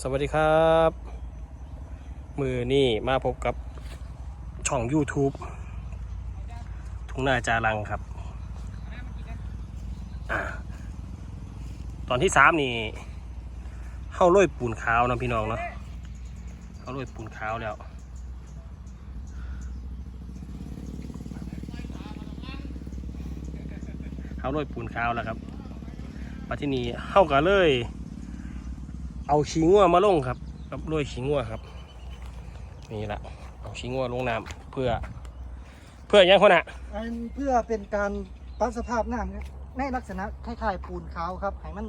สวัสดีครับ มือนี่มาพบกับช่อง YouTube ทุ่งนาจารังครับอตอนที่สามนี่เข้าโรยปูนขาวนะพี่น้องเนาะเข้าโรยปูนขาวแล้วเข้าโรยปูนขาวแล้วครับมาที่นี่เข้ากันเลย เอาขี้งัวมาลงครับกับโรยขี้งัวครับนี่แหละเอาขี้งัวลงน้ำเพื่อ เพื่อหยังคนอะอันเพื่อเป็นการปรับสภาพน้ำครับในลักษณะคล้ายๆปูนขาวครับให้มัน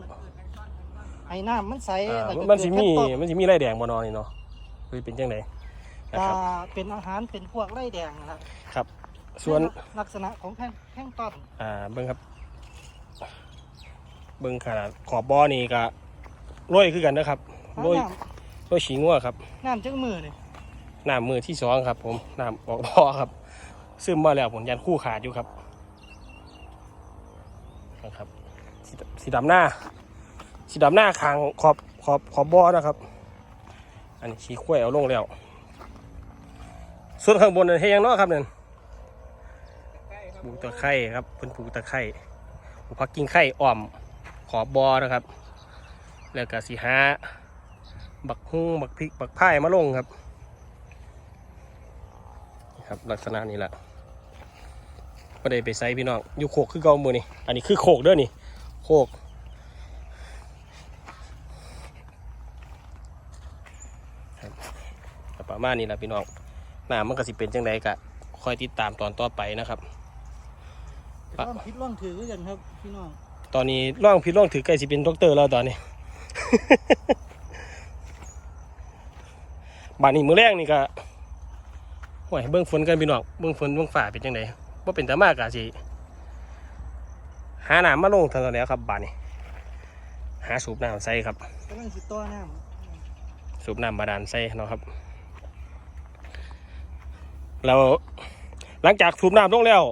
ให้น้ำมันใสอ่าแล้วก็มันสิมีเกิดแผ่นมันสิมีไรแดงบ่นอนนี่เนาะหรือเป็นจังไดนะตครับาเป็นอาหารเป็นพวกไร่แดงนะครับครับ ส่วน ในลักษณะของแท่งแท่งต้นอ่าเบิ้งครับ เบิ้งขนาดขอบบ่อนี่ก็ โรยคือกันนะครับโรยน้โรยขี้งัวครับำน้ำจังมือนี่น้ำมือที่สองครับ ผมน้ำออกบ่อครับ ซึมมาแล้วผมยันคู่ขาดอยู่ครับนะครับสีสีดำหน้าสีดำหน้าคางขอบขอบขอบบ่อนะครับ อันนี้ขี้ข้วยเอาลงแล้ว ส่วนข้างบนนั่นเฮียงเนาะครับนั่นปลูกตะไคร่ครับเป็นปลูกตะไคร่ปลูกผักกิ้งไข่อ่อมขอบบอนะครับ แล้วก็สีหาบักฮุ้งบักพริกบักพายมาลงครับนี่ครับลักษณะนี้แหละก็ได้ไปไซพี่น้องอยู่โคกคือเกามือนี่อันนี้คือโคกเด้อนี่โคกก็ประมาณนี้แหละพี่น้องน้ำมันก็สิเป็นจังไดกะคอยติดตามตอนต่อไปนะครับอะร่องพิษร่องถือกันครับพี่น้องตอนนี้ร่องพี่ร่องถือใกล้สิเป็นด็อกเตอร์แล้วตอนนี้ บ้านนี้มือแรกนี่ก็ห่วยเบื้องฝนกันพี่น้องเบื้องฝนเบื้องฝ่าเป็นจังไดว่าเป็นตามากกะสิหาน้ำมาลงทางแล้วครับบ้านนี้หาสูบน้ำใส่ครับกำลังสิต่อน้สูบน้ำบาดาลใส่เนาะครับเราหลังจากสูบน้ำลงแล้ว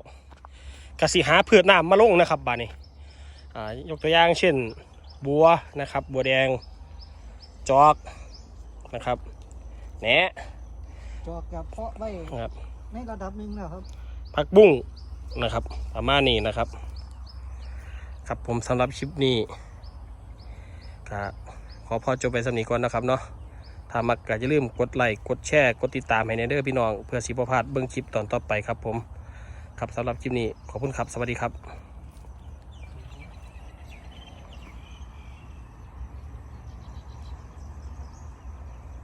กสิหาพืชน้ำมาลงนะครับบาดนี้อ่ายกตัวอย่างเช่น บัวนะครับ บัวแดง จอกนะครับแหนำจอกกับเพาะไว้นะครับในระดับหนึ่งแล้วครับผักบุ้งนะครับประมาณนี้นะครับ ครับผมสำหรับคลิปนี้ก็ขอพอจบไปสำนีก่อนนะครับเนาะถ้ามักก็อย่าลืมกดไลค์กดแชร์กดติดตามให้ในเด้อพี่น้อง เพื่อสิบพลาดเบื้องคลิปตอนต่อไปครับผม ครับสำหรับคลิปนี้ขอบคุณครับ สวัสดีครับ